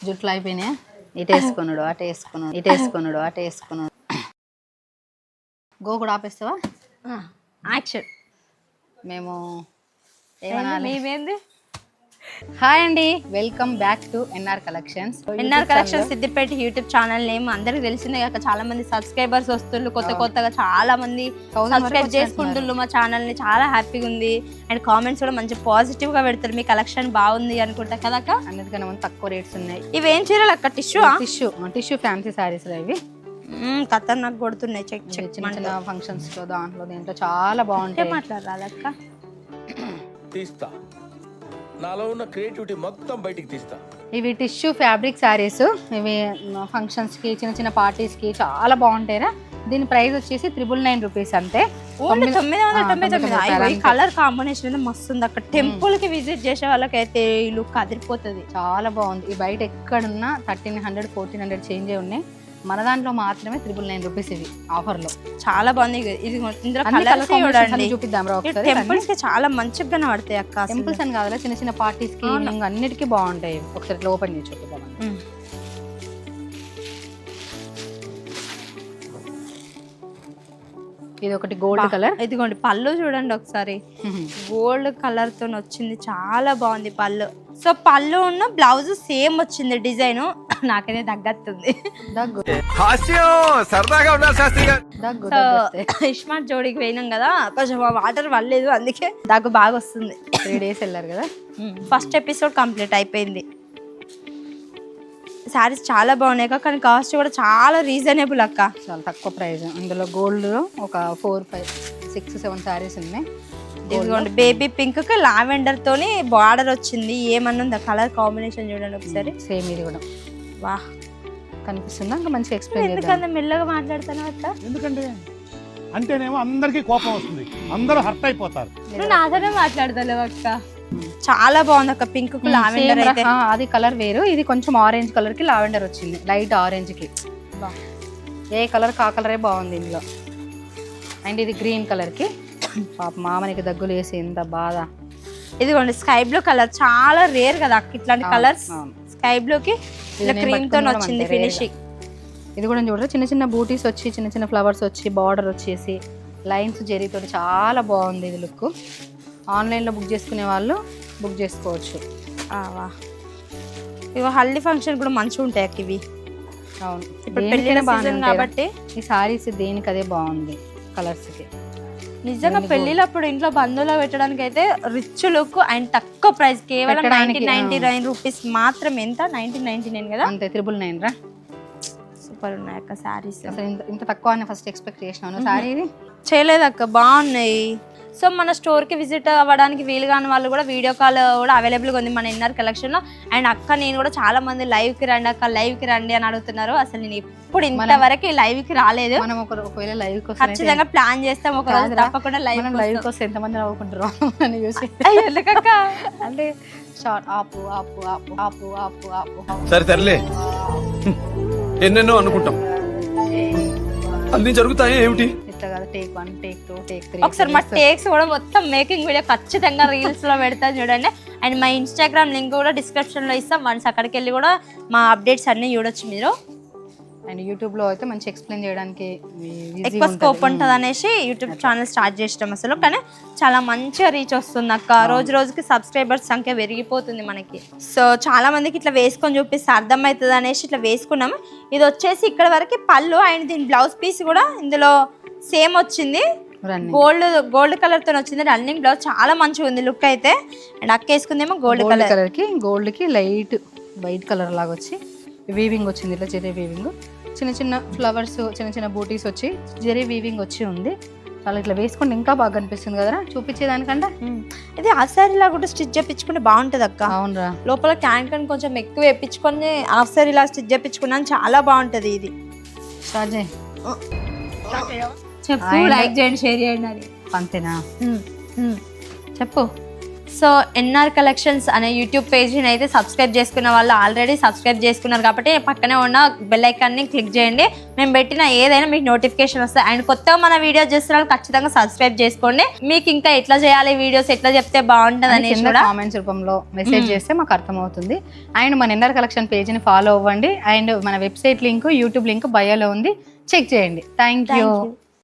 జుట్లు అయిపోయినాయా? ఇటు వేసుకున్నాడు అటు వేసుకున్నాడు ఇటు వేసుకున్నాడు అటు వేసుకున్నాడు. గో కూడా ఆపేస్తావా యాక్షన్ మేము ఏమనాలి? మేమేంది? హాయ్ అండి welcome back to NR collections. NR collection Siddipet YouTube channel name అందరికి తెలిసిందే కాక చాలా మంది సబ్స్క్రైబర్స్ వస్తుండ్రు కొత్త కొత్తగా చాలా మంది సబ్స్క్రైబ్ చేసుకుంటుండ్రు మా ఛానల్ని చాలా హ్యాపీగా ఉంది. అండ్ కామెంట్స్ కూడా మంచి పాజిటివ్గా పెడతారు మీ కలెక్షన్ బాగుంది అనుకుంటా కదా అక్క? అన్నిటికన్నా ముందు తక్కువ రేట్స్ ఉన్నాయి. ఇవేం చీరలు అక్క tissue tissue tissue fancy saris ఇవి. ఖతర్నాక్ కొడుతున్నాయి చెక్ చెక్ చిన్న చిన్న ఫంక్షన్స్లో దాంట్లో దీంట్లో చాలా బాగుంటాయి. మాట్లాడాలి అక్క? తీస్తా. నాలో ఉన్న క్రియేటివిటీ మొత్తం బయటికి తీస్తా. ఇవి టిష్యూ ఫ్యాబ్రిక్ శారీస్ ఇవి ఫంక్షన్స్కి చిన్న చిన్న పార్టీస్కి చాలా బాగుంటాయిరా. దీని ప్రైస్ వచ్చేసి త్రిబుల్ నైన్ రూపీస్ అంతే. ఓన్లీ తొమ్మిది- వందల తొంభై తొమ్మిది. కలర్ కాంబినేషన్ అయితే మస్తు ఉంది అక్కడ టెంపుల్కి విజిట్ చేసే వాళ్ళకైతే ఈ లుక్ అదిరిపోతుంది. చాలా బాగుంది. ఈ బయట ఎక్కడున్నా thirteen hundred fourteen hundred change ఉన్నాయి. మన దాంట్లో మాత్రమే త్రిబుల్ నైన్ రూపీస్ ఇవి ఆఫర్లో చాలా బాగుంది. ఇది- ఇది ఇందులో కలర్స్ చూడండి. చూపిద్దాం రా ఒకసారి టెంపుల్స్కి చాలా మంచిగా కనబడతాయి అక్క. టెంపుల్స్ అని కాదురా చిన్న చిన్న పార్టీస్కి అన్నిటికీ బాగుంటాయి. ఒకసారి ఓపెన్ చేసి చూపిద్దాం ఇది ఒకటి గోల్డ్ కలర్. ఇదిగోండి పళ్ళు చూడండి ఒకసారి. గోల్డ్ కలర్తో వచ్చింది చాలా బాగుంది పళ్ళు. సో పళ్ళు ఉన్న బ్లౌజ్ సేమ్ వచ్చింది డిజైన్. నాకైతే తగ్గత్తుంది. దగ్గు. హాస్యం సరదాగా ఉండాలి శాస్త్రి గారు. దగ్గు సో దగ్గు వస్తాయి ఇస్మార్ట్ జోడికి పోయినాం కదా కొంచెం వాటర్ పడలేదు అందుకే దగ్గు బాగా వస్తుంది. త్రీ డేస్ వెళ్ళారు కదా? ఫస్ట్ ఎపిసోడ్ కంప్లీట్ అయిపోయింది. శారీస్ చాలా బాగున్నాయి అక్క. కానీ కాస్ట్ కూడా చాలా రీజనబుల్ అక్క. చాలా తక్కువ ప్రైస్. ఇందులో గోల్డ్ ఒక four five six seven saris ఉన్నాయి. ఇదిగోండి బేబీ పింక్కి లావెండర్ తోని బార్డర్ వచ్చింది. ఏమన్నా కలర్ కాంబినేషన్ చూడండి ఒకసారి. సేమ్ ఇది కూడా. వా కనిపిస్తుందా? ఇంకా మంచిగా ఎక్స్ప్లెయిన్ చేద్దాం. ఎందుకంత మెల్లగా మాట్లాడుతాను అక్క? ఎందుకంటే? అంటేనేమో అందరికీ కోపం వస్తుంది. అందరూ హర్ట్ అయిపోతారు. నువ్వు నాతోనే మాట్లాడతావు అక్క. చాలా బాగుంది అక్క. పింక్కు లావెండర్ అయితే. అది కలర్ వేరు. ఇది కొంచెం ఆరెంజ్ కలర్కి లావెండర్ వచ్చింది. లైట్ ఆరెంజ్కి. ఏ కలర్ కా కలరే బాగుంది ఇందులో. అండ్ ఇది గ్రీన్ కలర్కి. పాప మామనికి దగ్గులు వేసి ఎంత బాధ. ఇదిగోండి స్కై బ్లూ కలర్ చాలా రేర్ కదా ఇట్లాంటి కలర్స్. స్కై బ్లూ కి క్రీమ్తో వచ్చింది. ఫినిషింగ్ ఇది కూడా చూడరా? చిన్న చిన్న బూటీస్ వచ్చి చిన్న చిన్న ఫ్లవర్స్ వచ్చి బార్డర్ వచ్చేసి లైన్స్ జరీతోటి చాలా బాగుంది ఇది లుక్ ఆన్లైన్లో బుక్ చేసుకునే వాళ్ళు బుక్ చేసుకోవచ్చు. వా. ఇగో హల్దీ ఫంక్షన్ కూడా మంచిగా ఉంటాయి అక్క ఇవి అవును. ఇప్పుడు రా. కాబట్టి. ఈ సారీస్ దేనికి అదే బాగుంది కలర్స్కి. నిజంగా పెళ్ళిలప్పుడు ఇంట్లో బంధువులు పెట్టడానికి అయితే రిచ్ లుక్ అండ్ తక్కువ ప్రైస్ కేవలం నైన్టీన్ నైన్టీ నైన్ రూపీస్ మాత్రం ఎంత? నైన్టీన్ నైన్టీ నైన్ కదా? అంతే త్రిబుల్ నైన్ రా. సూపర్ ఉన్నాయి అక్క శారీస్ అసలు ఇంత ఇంత తక్కువ అని ఫస్ట్ ఎక్స్పెక్ట్ చేసినాను ఇది చేయలేదు అక్క బాగున్నాయి. సో మన స్టోర్కి విజిట్ అవ్వడానికి వీలు కాని వాళ్ళు కూడా వీడియో కాల్ కూడా అవైలబుల్గా ఉంది మన ఇన్నర్ కలెక్షన్లో. అండ్ అక్క నేను కూడా చాలా మంది లైవ్కి రండి అక్క లైవ్కి రండి అని అడుగుతున్నారు. అసలు నేను ఎప్పుడు ఇంతవరకు లైవ్కి రాలేదు. మనం ఒక ఒకవేళ లైవ్ కోసం ఖచ్చితంగా ప్లాన్ చేస్తాం ఒక రోజు. తప్పకుండా లైవ్ మనం లైవ్ కోసం ఎంతమంది నవ్వుకుంటారు అని చూసి. ఎందుకక్క? అంటే షార్ట్ ఆపు ఆపు ఆపు ఆపు ఆపు ఆపు. ఆపు. సరే తరలే ఎన్నెన్నో అనుకుంటాం. అన్ని జరుగుతాయి ఏమిటి? Take one take two take three ఒకసారి మా టేక్స్ కూడా మొత్తం మేకింగ్ వీడియో ఖచ్చితంగా రీల్స్లో పెడతాను చూడండి. అండ్ మా ఇన్స్టాగ్రామ్ లింక్ కూడా డిస్క్రిప్షన్లో ఇస్తాం. వన్స్ అక్కడికి వెళ్ళి కూడా మా అప్డేట్స్ అన్ని చూడొచ్చు మీరు. అండ్ యూట్యూబ్లో అయితే మంచి ఎక్స్ప్లెయిన్ చేయడానికి ఎక్కువ. స్కోప్ ఉంటుంది అనేసి యూట్యూబ్ ఛానల్ స్టార్ట్ చేసినాం అసలు. కానీ చాలా మంచిగా రీచ్ వస్తుంది అక్క. రోజు రోజుకి సబ్స్క్రైబర్స్ సంఖ్య పెరిగిపోతుంది మనకి. సో చాలా మందికి ఇట్లా వేసుకొని చూపిస్తే అర్థమవుతుంది అనేసి ఇట్లా వేసుకున్నాం ఇది వచ్చేసి ఇక్కడ వరకు పళ్ళు అండ్ దీని బ్లౌజ్ పీస్ కూడా ఇందులో సేమ్ వచ్చింది. గోల్డ్ గోల్డ్ కలర్తో వచ్చింది. రన్నింగ్ బ్లౌజ్ చాలా మంచిగా ఉంది లుక్ అయితే. అండ్ అక్క వేసుకుందేమో గోల్డ్ గోల్డ్ కలర్ కలర్కి గోల్డ్కి లైట్ వైట్ కలర్ లాగా వచ్చి వీవింగ్ వచ్చింది ఇట్లా జెరీ వీవింగ్ చిన్న చిన్న ఫ్లవర్స్ చిన్న చిన్న బూటీస్ వచ్చి జెరీ వీవింగ్ వచ్చి ఉంది. చాలా ఇట్లా వేసుకుంటే ఇంకా బాగా కనిపిస్తుంది కదరా? చూపించేదానికంటే? ఇది ఆ సారీ లా కూడా స్టిచ్ చేపించుకుంటే బాగుంటది అక్క. అవునరా. లోపల క్యాన్ క్యాన్ కొంచెం ఎక్కువ వేపించుకొని హాఫ్ సారీ ఇలా స్టిచ్ చేపించుకున్నాను. చాలా బాగుంటది ఇది. స్టార్ట్ చేయి. చెప్పు లైక్ చేయండి షేర్ చేయండి అని. అంతేనా చెప్పు. సో ఎన్ఆర్ కలెక్షన్స్ అనే యూట్యూబ్ పేజ్ని అయితే సబ్స్క్రైబ్ చేసుకున్న వాళ్ళు ఆల్రెడీ సబ్స్క్రైబ్ చేసుకున్నారు కాబట్టి పక్కనే ఉన్న బెల్ ఐకాన్ని క్లిక్ చేయండి. మేము పెట్టిన ఏదైనా మీకు నోటిఫికేషన్ వస్తాయి. అండ్ కొత్తగా మన వీడియో చేస్తున్న వాళ్ళు ఖచ్చితంగా సబ్స్క్రైబ్ చేసుకోండి. మీకు ఇంకా ఎట్లా చేయాలి వీడియోస్ ఎట్లా చెప్తే బాగుంటుంది అని అనేసి కింద కూడా కామెంట్స్ రూపంలో మెసేజ్ చేస్తే మాకు అర్థమవుతుంది. అండ్ మన ఎన్ఆర్ కలెక్షన్ పేజ్ని ఫాలో అవ్వండి. అండ్ మన వెబ్సైట్ లింక్ యూట్యూబ్ లింక్ బయోలో ఉంది. చెక్ చేయండి. Thank you.